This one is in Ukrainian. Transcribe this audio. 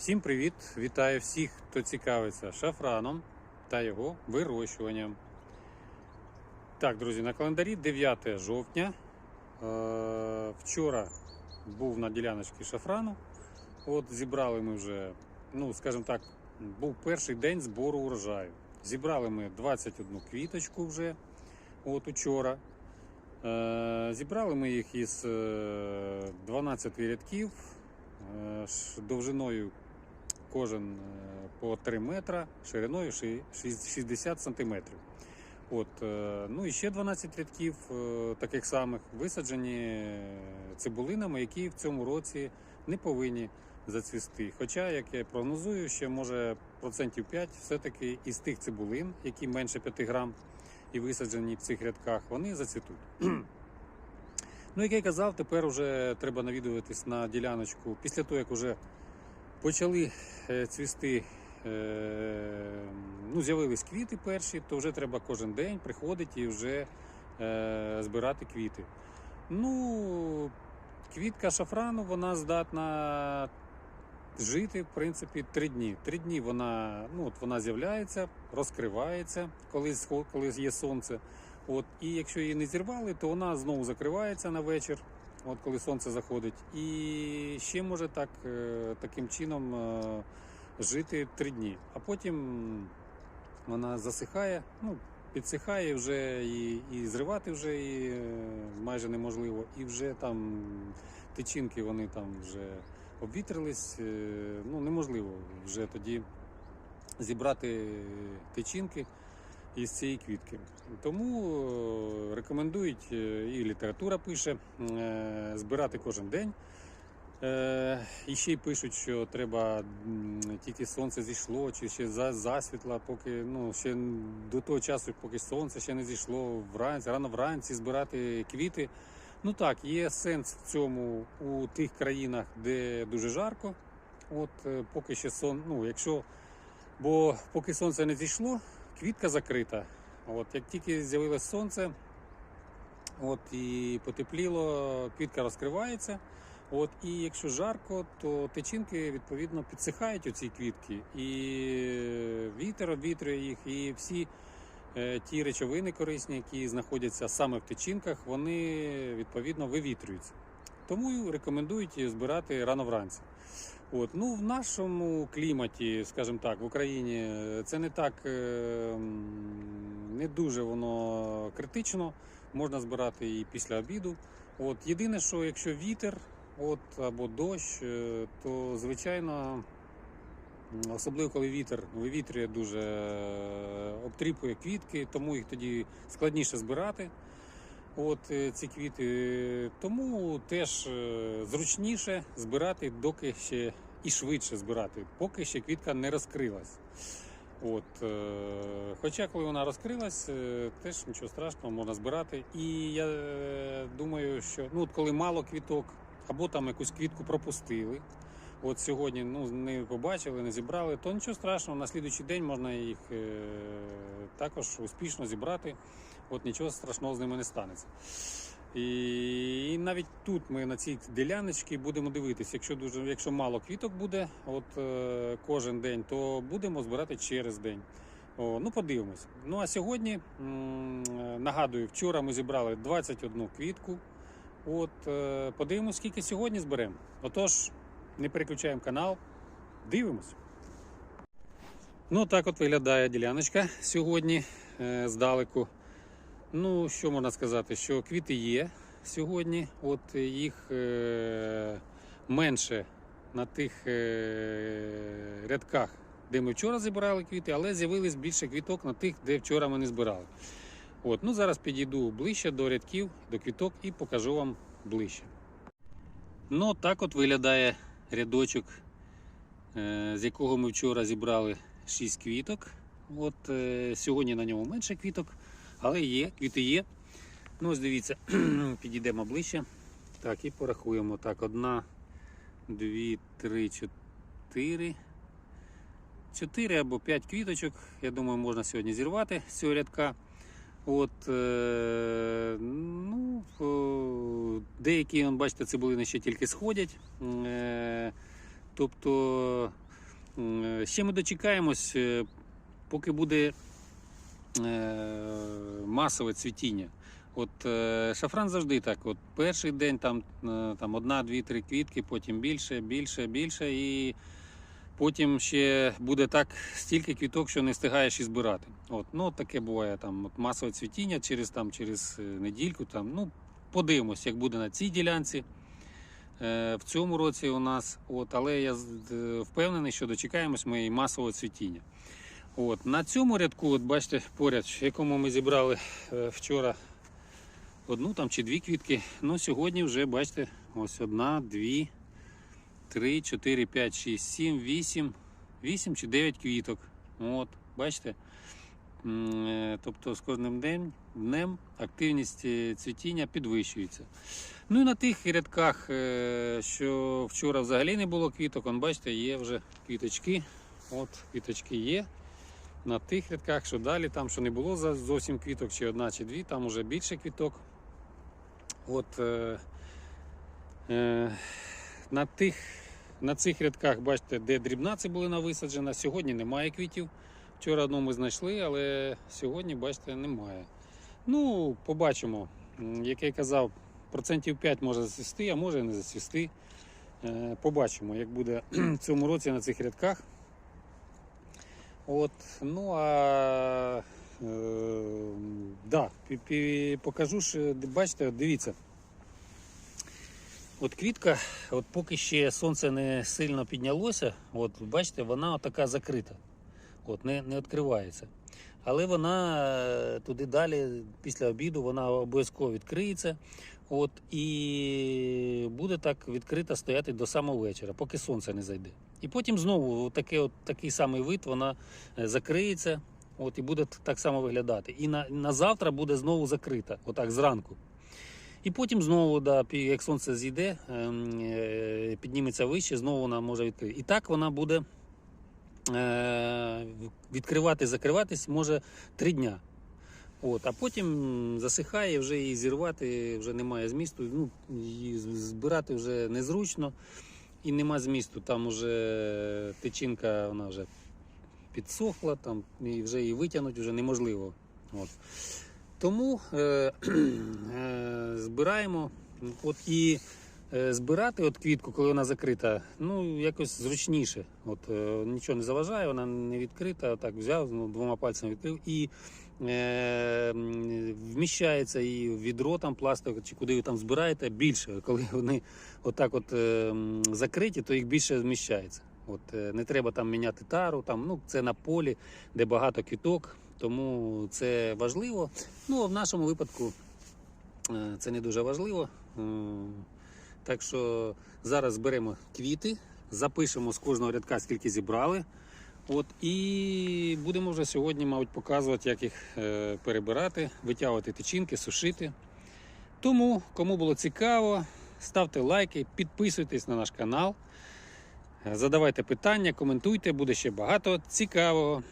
Всім привіт! Вітаю всіх, хто цікавиться шафраном та його вирощуванням. Так, друзі, на календарі 9 жовтня. Е, Вчора був на діляночці шафрану. От зібрали ми вже, ну, скажімо так, був перший день збору урожаю. Зібрали ми 21 квіточку вже от учора. Е, Зібрали ми їх із е, 12 рядків е, довжиною кожен е, по 3 метра, шириною 60 сантиметрів. От, е, ну і ще 12 рядків е, таких самих висаджені цибулинами, які в цьому році не повинні зацвісти. Хоча, як я прогнозую, ще може процентів 5 все-таки із тих цибулин, які менше 5 грам і висаджені в цих рядках, вони зацвітуть. Ну, як я казав, тепер вже треба навідуватись на діляночку після того, як вже почали е, цвісти, е, ну, з'явились квіти перші, то вже треба кожен день приходити і вже е, збирати квіти. Ну, квітка шафрану, вона здатна жити, в принципі, три дні. Три дні вона, ну, от вона з'являється, розкривається, коли, коли є сонце. От, і якщо її не зірвали, то вона знову закривається на вечір, от коли сонце заходить. І ще може так, е, таким чином е, жити три дні. А потім вона засихає, ну, підсихає вже і, і зривати вже і, е, майже неможливо. І вже там тичинки вони там вже обвітрились. Ну, неможливо вже тоді зібрати тичинки із цієї квітки. Тому е, рекомендують, е, і література пише, е, збирати кожен день. І ще й пишуть, що треба тільки сонце зійшло, чи ще засвітла, поки ну ще до того часу, поки сонце ще не зійшло вранці, рано вранці збирати квіти. Ну так, є сенс в цьому у тих країнах, де дуже жарко. От поки ще сон, ну якщо, бо поки сонце не зійшло, квітка закрита. От як тільки з'явилось сонце, от і потепліло, квітка розкривається. От, і якщо жарко, то тичинки відповідно підсихають у ці квітки, і вітер обвітрює їх, і всі е, ті речовини корисні, які знаходяться саме в тичинках, вони відповідно вивітрюються. Тому рекомендують збирати рано вранці. От, ну, в нашому кліматі, скажімо так, в Україні е, це не так е, не дуже воно критично. Можна збирати і після обіду. От, єдине, що якщо вітер от, або дощ, е, то звичайно, особливо коли вітер вивітрює дуже обтріпує квітки, тому їх тоді складніше збирати. От е, ці квіти, тому теж е, зручніше збирати, доки ще і швидше збирати, поки ще квітка не розкрилась. От, е, хоча, коли вона розкрилась, теж нічого страшного можна збирати. І я думаю, що ну, от коли мало квіток, або там якусь квітку пропустили. От сьогодні ну, не побачили, не зібрали, то нічого страшного, на слідуючий день можна їх також успішно зібрати. От нічого страшного з ними не станеться. І, навіть тут ми на цій діляночці будемо дивитися, якщо дуже, якщо мало квіток буде, от е, кожен день, то будемо збирати через день. О, ну, подивимось. Ну а сьогодні м, нагадую, вчора ми зібрали 21 квітку. От е, подивимось, скільки сьогодні зберемо. Отож, не переключаємо канал, дивимось. Ну, так от виглядає діляночка сьогодні е, здалеку. Ну, що можна сказати, що квіти є сьогодні, от їх е, менше на тих е, рядках, де ми вчора зібрали квіти, але з'явилось більше квіток на тих, де вчора ми не збирали. От, ну зараз підійду ближче до рядків, до квіток і покажу вам ближче. Ну, так от виглядає рядочок, е, з якого ми вчора зібрали 6 квіток. От е, сьогодні на ньому менше квіток, але є, квіти є. Ну, ось дивіться, підійдемо ближче. Так, і порахуємо. Так, одна, дві, три, чотири. Чотири або п'ять квіточок. Я думаю, можна сьогодні зірвати з цього рядка. От, е, ну, деякі, бачите, цибулини ще тільки сходять. Е, тобто М, Ще ми дочекаємось, е, поки буде е, масове цвітіння. От е, шафран завжди так. От перший день там, е, там одна, дві, три квітки, потім більше, більше, більше. І потім ще буде так стільки квіток, що не встигаєш і збирати. От, ну, таке буває там от масове цвітіння через, там, через е, недільку. Там, ну, подивимось, як буде на цій ділянці. Е, В цьому році у нас, от, але я е, впевнений, що дочекаємось ми і масового цвітіння. От, на цьому рядку, от бачите, поряд, в якому ми зібрали е, вчора одну там чи дві квітки. Ну, сьогодні вже бачите, ось одна, дві, три, чотири, п'ять, шість, сім, вісім, вісім чи дев'ять квіток. От, бачите. Е, Тобто з кожним днем, днем активність е, цвітіння підвищується. Ну і на тих рядках, що вчора взагалі не було квіток, он, бачите, є вже квіточки. От квіточки є. На тих рядках, що далі, там, що не було зовсім квіток, чи одна, чи дві, там вже більше квіток. От е, е, на, тих, на цих рядках, бачите, де дрібна цибулина висаджена, сьогодні немає квітів. Вчора одну ми знайшли, але сьогодні, бачите, немає. Ну, побачимо. Як я казав, процентів 5 може засвісти, а може і не засвісти. Е, Побачимо, як буде в цьому році на цих рядках. От, ну а е, да, покажу ж, бачите, дивіться. От квітка, от поки ще сонце не сильно піднялося, от бачите, вона така закрита. От, не, не відкривається. Але вона е, туди далі, після обіду, вона обов'язково відкриється. От, і буде так відкрита стояти до самого вечора, поки сонце не зайде. І потім знову таке, от, такий самий вид, вона е, закриється от, і буде так само виглядати. І на, на завтра буде знову закрита, отак зранку. І потім знову, да, як сонце зійде, ем, е, підніметься вище, знову вона може відкрити. І так вона буде е, відкривати, закриватись може три дня. От, а потім засихає, вже її зірвати вже немає змісту. Ну, її збирати вже незручно і нема змісту. Там вже тичинка вона вже підсохла, там, і вже її витягнути вже неможливо. От. Тому е, е, збираємо. От і збирати от квітку, коли вона закрита, ну якось зручніше. От, е, нічого не заважає, вона не відкрита, так взяв, ну, двома пальцями відкрив і е, вміщається і в відро там пластик, чи куди ви там збираєте, більше. Коли вони отак от, е, закриті, то їх більше вміщається. От, е, не треба там міняти тару, там, ну, це на полі, де багато квіток, тому це важливо. Ну, а в нашому випадку е, це не дуже важливо. Так що зараз зберемо квіти, запишемо з кожного рядка, скільки зібрали. От, і будемо вже сьогодні, мабуть, показувати, як їх е, перебирати, витягувати тичинки, сушити. Тому, кому було цікаво, ставте лайки, підписуйтесь на наш канал, задавайте питання, коментуйте, буде ще багато цікавого.